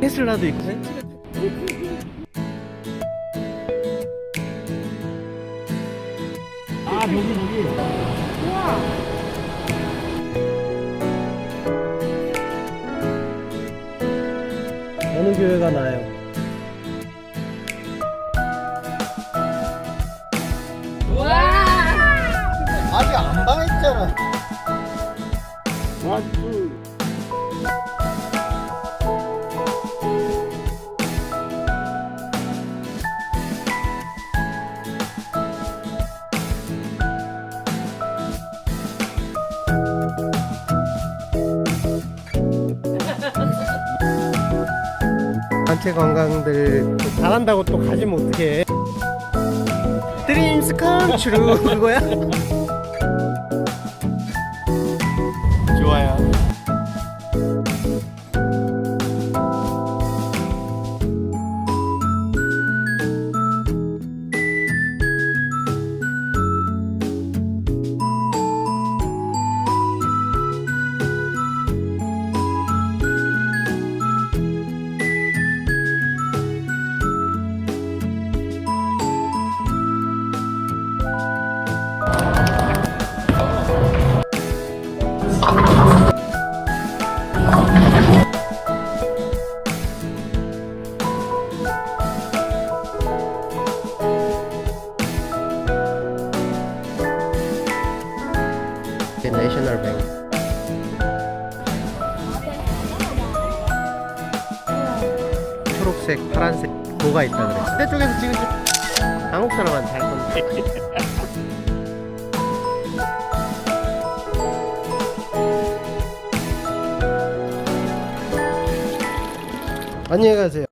테슬라도 있고 아 여기 여기 어느 교회가 나요? 아직 안 방했잖아. 단체 관광들 잘한다고 또 가지면 어떡해 드림스 컴츄루 그거야? 내셔널 뱅 초록색, 파란색 뭐가 있다 그래. 그쪽에서 찍으시 한국 사람한테 할 건데. 안녕히 가세요.